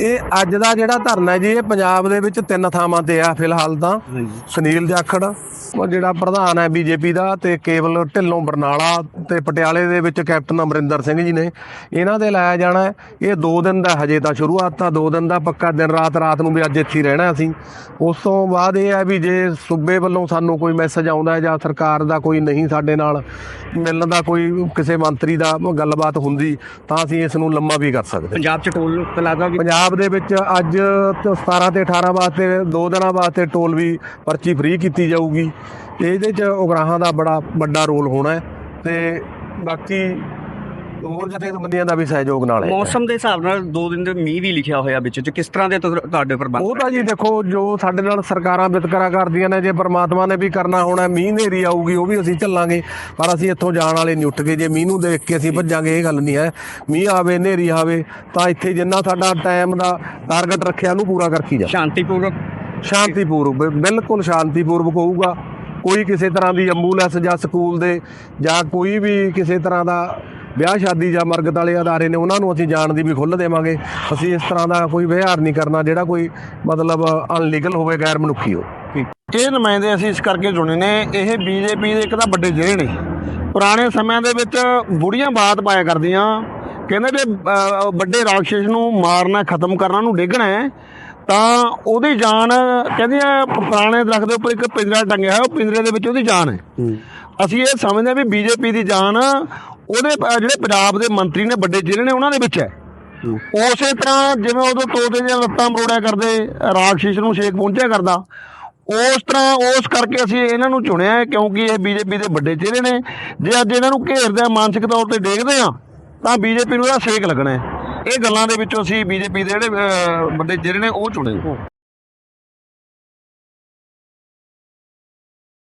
ਇਹ ਅੱਜ ਦਾ ਜਿਹੜਾ ਧਰਨਾ ਜੀ ਇਹ ਪੰਜਾਬ ਦੇ ਵਿੱਚ ਤਿੰਨ ਥਾਵਾਂ ਤੇ ਆ ਫਿਲਹਾਲ ਤਾਂ। ਸੁਨੀਲ ਜਾਖੜ ਉਹ ਜਿਹੜਾ ਪ੍ਰਧਾਨ ਹੈ ਬੀਜੇਪੀ ਦਾ ਤੇ ਕੇਵਲ ਢਿੱਲੋਂ ਬਰਨਾਲਾ ਤੇ ਪਟਿਆਲੇ ਦੇ ਵਿੱਚ ਕੈਪਟਨ ਅਮਰਿੰਦਰ ਸਿੰਘ ਜੀ ਨੇ। ਇਹਨਾਂ ਦੇ ਲਾਇਆ ਜਾਣਾ। ਇਹ 2 ਦਿਨ ਦਾ ਹਜੇ ਤਾਂ ਸ਼ੁਰੂਆਤ ਤਾਂ 2 ਦਿਨ ਦਾ ਪੱਕਾ ਦਿਨ ਰਾਤ ਰਾਤ ਨੂੰ ਵੀ ਅੱਜ ਇੱਥੇ ਰਹਿਣਾ ਅਸੀਂ। ਉਸ ਤੋਂ ਬਾਅਦ ਇਹ ਹੈ ਵੀ ਜੇ ਸੂਬੇ ਵੱਲੋਂ ਸਾਨੂੰ ਕੋਈ ਮੈਸੇਜ ਆਉਂਦਾ ਜਾਂ ਸਰਕਾਰ ਦਾ ਕੋਈ ਨਹੀਂ ਸਾਡੇ ਨਾਲ ਮਿਲਣ ਦਾ ਕੋਈ ਕਿਸੇ ਮੰਤਰੀ ਦਾ ਗੱਲਬਾਤ ਹੁੰਦੀ ਤਾਂ ਅਸੀਂ ਇਸ ਨੂੰ ਲੰਮਾ ਵੀ ਕਰ ਸਕਦੇ ਪੰਜਾਬ ਚ ਟੋਲ ਪਲਾਜ਼ਾ ਵੀ ਪੰਜਾਬ ਦੇ ਵਿੱਚ ਅੱਜ ਤੋਂ 17 ਤੇ 18 ਵਾਸਤੇ, ਦੋ ਦਿਨਾਂ ਵਾਸਤੇ ਟੋਲ ਵੀ ਪਰਚੀ ਫ੍ਰੀ ਕੀਤੀ ਜਾਊਗੀ। ਇਹਦੇ 'ਚ ਉਗਰਾਹਾਂ ਦਾ ਬੜਾ ਵੱਡਾ ਰੋਲ ਹੋਣਾ ਹੈ ਤੇ ਬਾਕੀ ਹੋਰ ਜਥੇਬੰਦੀਆਂ ਦਾ ਵੀ ਸਹਿਯੋਗ ਨਾਲ ਹੈ। ਮੌਸਮ ਦੇ ਹਿਸਾਬ ਨਾਲ 2 ਦਿਨ ਦੇ ਮੀਂਹ ਵੀ ਲਿਖਿਆ ਹੋਇਆ ਵਿੱਚ ਚ। ਕਿਸ ਤਰ੍ਹਾਂ ਦੇ ਤੁਹਾ- ਤੁਹਾਡੇ ਪ੍ਰਬੰਧ ਉਹ ਤਾਂ ਜੀ ਦੇਖੋ ਜੋ ਸਾਡੇ ਨਾਲ ਸਰਕਾਰਾਂ ਵਿਤਕਰਾ ਕਰਦੀਆਂ ਨੇ ਜੇ ਪਰਮਾਤਮਾ ਨੇ ਵੀ ਕਰਨਾ ਹੋਣਾ ਮੀਂਹ ਨੇਰੀ ਆਊਗੀ ਉਹ ਵੀ ਅਸੀਂ ਚੱਲਾਂਗੇ। ਪਰ ਅਸੀਂ ਇੱਥੋਂ ਜਾਣ ਵਾਲੇ ਨਹੀਂ ਉੱਠ ਜੇ ਮੀਂਹ ਨੂੰ ਦੇਖ ਕੇ ਅਸੀਂ ਭੱਜਾਂਗੇ ਇਹ ਗੱਲ ਨਹੀਂ ਹੈ। ਮੀਂਹ ਆਵੇ ਨੇਰੀ ਆਵੇ ਤਾਂ ਇੱਥੇ ਜਿੰਨਾ ਸਾਡਾ ਟਾਈਮ ਦਾ ਟਾਰਗੇਟ ਰੱਖਿਆ ਉਹਨੂੰ ਪੂਰਾ ਕਰਕੇ ਜਾ। ਸ਼ਾਂਤੀਪੂਰਵਕ। ਸ਼ਾਂਤੀਪੂਰਵਕ ਬਿ- ਬਿਲਕੁਲ ਸ਼ਾਂਤੀਪੂਰਵਕ ਹੋਊਗਾ। ਕੋਈ ਕਿਸੇ ਤਰ੍ਹਾਂ ਦੀ ਐਂਬੂਲੈਂਸ ਜਾਂ ਸਕੂਲ ਦੇ ਜਾਂ ਕੋਈ ਵੀ ਕਿਸੇ ਤਰ੍ਹਾਂ ਦਾ ਵਿਆਹ ਸ਼ਾਦੀ ਜਾਂ ਮਰਗਤ ਵਾਲੇ ਅਦਾਰੇ ਨੇ ਉਹਨਾਂ ਨੂੰ ਅਸੀਂ ਜਾਣ ਦੀ ਵੀ ਖੁੱਲ੍ਹ ਦੇਵਾਂਗੇ। ਅਸੀਂ ਇਸ ਤਰ੍ਹਾਂ ਦਾ ਕੋਈ ਵਿਹਾਰ ਨਹੀਂ ਕਰਨਾ ਜਿਹੜਾ ਕੋਈ ਮਤਲਬ ਅਨਲੀਗਲ ਹੋਵੇ ਗੈਰ ਮਨੁੱਖੀ ਹੋ ਇਹ ਨੁਮਾਇੰਦੇ ਅਸੀਂ ਇਸ ਕਰਕੇ ਚੁਣੇ ਨੇ ਇਹ ਬੀਜੇਪੀ ਦੇ ਇੱਕ ਤਾਂ ਵੱਡੇ ਜਿਹੜੇ ਨੇ। ਪੁਰਾਣੇ ਸਮਿਆਂ ਦੇ ਵਿੱਚ ਬੁੜੀਆਂ ਬਾਤ ਪਾਇਆ ਕਰਦੀਆਂ। ਕਹਿੰਦੇ ਵੀ ਵੱਡੇ ਰਾਖਸ਼ ਨੂੰ ਮਾਰਨਾ ਖਤਮ ਕਰਨਾ ਨੂੰ ਡੇਗਣਾ ਹੈ। ਤਾਂ ਉਹਦੀ ਜਾਨ ਕਹਿੰਦੇ ਆ ਪੁਰਾਣੇ ਦਰਖਤ ਦੇ ਉੱਪਰ ਇੱਕ ਪਿੰਜਰਾ ਟੰਗਿਆ ਹੈ ਉਹ ਪਿੰਜਰੇ ਦੇ ਵਿੱਚ ਉਹਦੀ ਜਾਨ ਹੈ। ਅਸੀਂ ਇਹ ਸਮਝਦੇ ਹਾਂ ਵੀ ਬੀਜੇਪੀ ਦੀ ਜਾਨ ਉਹਦੇ ਅਹ, ਜਿਹੜੇ ਪੰਜਾਬ ਦੇ ਮੰਤਰੀ ਨੇ ਵੱਡੇ ਜਿਹੜੇ ਨੇ ਉਹਨਾਂ ਦੇ ਵਿੱਚ ਹੈ। ਉਸੇ ਤਰ੍ਹਾਂ ਜਿਵੇਂ ਉਦੋਂ ਤੋਤੇ ਦੀਆਂ ਲੱਤਾਂ ਮਰੋੜਿਆ ਕਰਦੇ ਰਾਖਸ਼ ਨੂੰ ਛੇਕ ਪਹੁੰਚਿਆ ਕਰਦਾ। ਉਸ ਤਰ੍ਹਾਂ ਉਸ ਕਰਕੇ ਅਸੀਂ ਇਹਨਾਂ ਨੂੰ ਚੁਣਿਆ ਹੈ ਕਿਉਂਕਿ ਇਹ ਬੀਜੇਪੀ ਦੇ ਵੱਡੇ ਚਿਹਰੇ ਨੇ। ਜੇ ਅੱਜ ਇਹਨਾਂ ਨੂੰ ਘੇਰਦੇ ਆ ਮਾਨਸਿਕ ਤੌਰ ਤੇ ਦੇਖਦੇ ਆ ਤਾਂ ਬੀਜੇਪੀ ਨੂੰ ਇਹਦਾ ਸੇਕ ਲੱਗਣਾ ਹੈ। ਇਹ ਗੱਲਾਂ ਦੇ ਵਿੱਚੋਂ ਅਸੀਂ ਬੀਜੇਪੀ ਦੇ ਜਿਹੜੇ ਅਹ, ਵੱਡੇ ਚਿਹਰੇ ਨੇ ਉਹ ਚੁਣੇ।